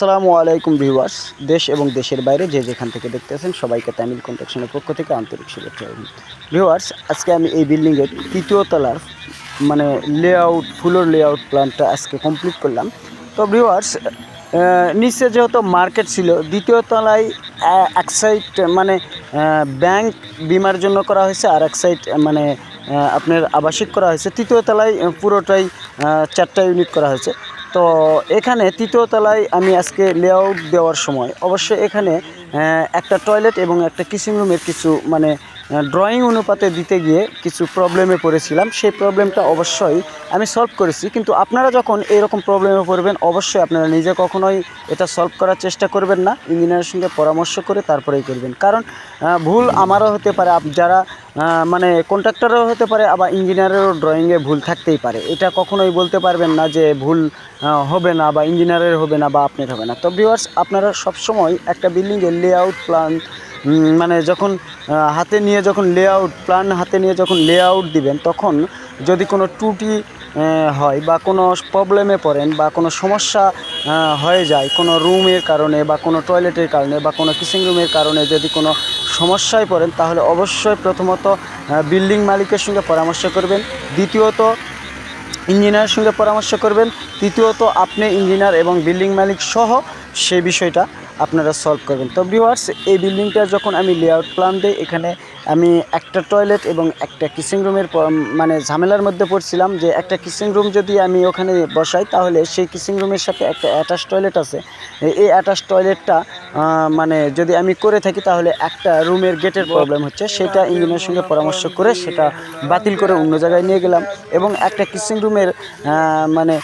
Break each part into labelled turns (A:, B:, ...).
A: আসসালামু আলাইকুম ভিউয়ার্স। দেশ এবং দেশের বাইরে যে যেখান থেকে দেখতেছেন সবাইকে তামিল কন্ট্রাকশনের পক্ষ থেকে আন্তরিক শুভেচ্ছা ভিউয়ার্স, আজকে আমি এই বিল্ডিংয়ের তৃতীয় তলার মানে লেআউট ফুলোর লেআউট প্ল্যানটা আজকে কমপ্লিট করলাম। তো ভিউয়ার্স নিচে যেহেতু মার্কেট ছিল, দ্বিতীয় তলায় এক সাইড মানে ব্যাংক বিমার জন্য করা হয়েছে, আর এক সাইড মানে আপনার আবাসিক করা হয়েছে। তৃতীয় তলায় পুরোটাই চারটা ইউনিট করা হয়েছে। তো এখানে তৃতীয় তলায় আমি আজকে লেআউট দেওয়ার সময়। অবশ্যই এখানে একটা টয়লেট এবং একটা কিচিং রুমের কিছু মানে ড্রয়িং অনুপাতে দিতে গিয়ে কিছু প্রবলেমে পড়েছিলাম। সেই প্রবলেমটা অবশ্যই আমি সলভ করেছি। কিন্তু আপনারা যখন এরকম প্রবলেমে পড়বেন, অবশ্যই আপনারা নিজে কখনোই এটা সলভ করার চেষ্টা করবেন না। ইঞ্জিনিয়ারের সঙ্গে পরামর্শ করে তারপরেই করবেন। কারণ ভুল আমারও হতে পারে। যারা মানে কন্ট্রাক্টরও হতে পারে আবার ইঞ্জিনিয়ারেরও ড্রয়িংয়ে ভুল থাকতেই পারে। এটা কখনোই বলতে পারবেন না যে ভুল হবে না বা ইঞ্জিনিয়ারের হবে না বা আপনার হবে না। তো ভিউয়ার্স আপনারা সবসময় একটা বিল্ডিংয়ের লেআউট প্ল্যান মানে যখন হাতে নিয়ে যখন লেআউট প্ল্যান হাতে নিয়ে যখন লেআউট দিবেন, তখন যদি কোনো ত্রুটি হয় বা কোনো প্রবলেমে পড়েন বা কোনো সমস্যা হয়ে যায়, কোনো রুমের কারণে বা কোনো টয়লেটের কারণে বা কোনো কিচিং রুমের কারণে যদি কোনো সমস্যায় পড়েন, তাহলে অবশ্যই প্রথমত বিল্ডিং মালিকের সঙ্গে পরামর্শ করবেন। দ্বিতীয়ত ইঞ্জিনিয়ারের সঙ্গে পরামর্শ করবেন। তৃতীয়ত, আপনি ইঞ্জিনিয়ার এবং বিল্ডিং মালিক সহ সেই বিষয়টা আপনারা সলভ করবেন। তো ভিউয়ার্স এই বিল্ডিংটা যখন আমি লেআউট প্ল্যান দিই, এখানে আমি একটা টয়লেট এবং একটা কিচিং রুমের মানে ঝামেলার মধ্যে পড়ছিলাম যে একটা কিচিং রুম যদি আমি ওখানে বসাই, তাহলে সেই কিচিং রুমের সাথে একটা অ্যাটাচ টয়লেট আছে। এই- অ্যাটাচ টয়লেটটা মানে যদি আমি করে থাকি, তাহলে একটা রুমের গেটের প্রবলেম হচ্ছে। সেটা ইঞ্জিনিয়ারের সঙ্গে পরামর্শ করে সেটা বাতিল করে অন্য জায়গায় নিয়ে গেলাম এবং একটা কিচিং রুমের মানে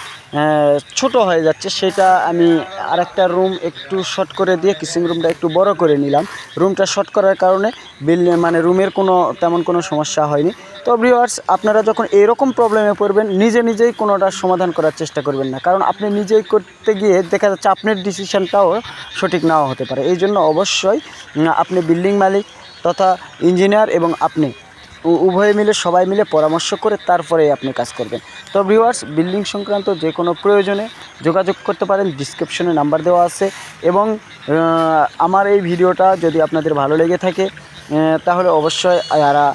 A: ছোট হয়ে যাচ্ছে। সেটা আমি আরেকটা রুম একটু শর্ট করে দিয়ে কিচিং রুমটা একটু বড় করে নিলাম। রুমটা শর্ট করার কারণে বিল মানে রুমের কোনো, তেমন কোনো সমস্যা হয়নি। তো ভিউয়ার্স আপনারা যখন এরকম প্রবলেমে পড়বেন, নিজে নিজেই কোনোটা সমাধান করার চেষ্টা করবেন না। কারণ আপনি নিজেই করতে গিয়ে দেখা যাচ্ছে আপনার ডিসিশনটাও সঠিক নাও হতে পারে। এই জন্য অবশ্যই আপনি বিল্ডিং মালিক তথা ইঞ্জিনিয়ার এবং আপনি উভয়ে মিলে, সবাই মিলে পরামর্শ করে তারপরে আপনি কাজ করবেন। তো ভিউয়ার্স বিল্ডিং সংক্রান্ত যে কোনো প্রয়োজনে যোগাযোগ করতে পারেন ডিসক্রিপশনে নাম্বার দেওয়া আছে এবং আমার এই ভিডিওটা যদি আপনাদের ভালো লেগে থাকে তাহলে অবশ্যই যারা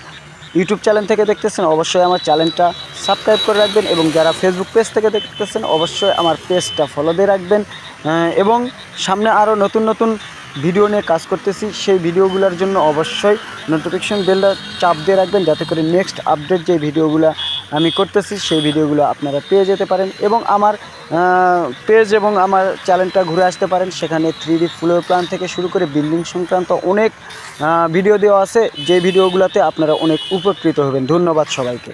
A: ইউটিউব চ্যানেল থেকে দেখতেছেন, অবশ্যই আমার চ্যানেলটা সাবস্ক্রাইব করে রাখবেন এবং যারা ফেসবুক পেজ থেকে দেখতেছেন, অবশ্যই আমার পেজটা ফলো দিয়ে রাখবেন এবং সামনে আরও নতুন নতুন ভিডিও নিয়ে কাজ করতেছি, সেই ভিডিওগুলোর জন্য অবশ্যই নোটিফিকেশন বেলটা চাপ দিয়ে রাখবেন যাতে করে নেক্সট আপডেট যে ভিডিওগুলো আমি করতেছি, সেই ভিডিওগুলো আপনারা পেয়ে যেতে পারেন এবং আমার পেজ এবং আমার চ্যানেলটা ঘুরে আসতে পারেন। সেখানে থ্রি ডি ফ্লোর প্ল্যান থেকে শুরু করে বিল্ডিং সংক্রান্ত অনেক ভিডিও দেওয়া আছে। যে ভিডিওগুলোতে আপনারা অনেক উপকৃত হবেন। ধন্যবাদ সবাইকে।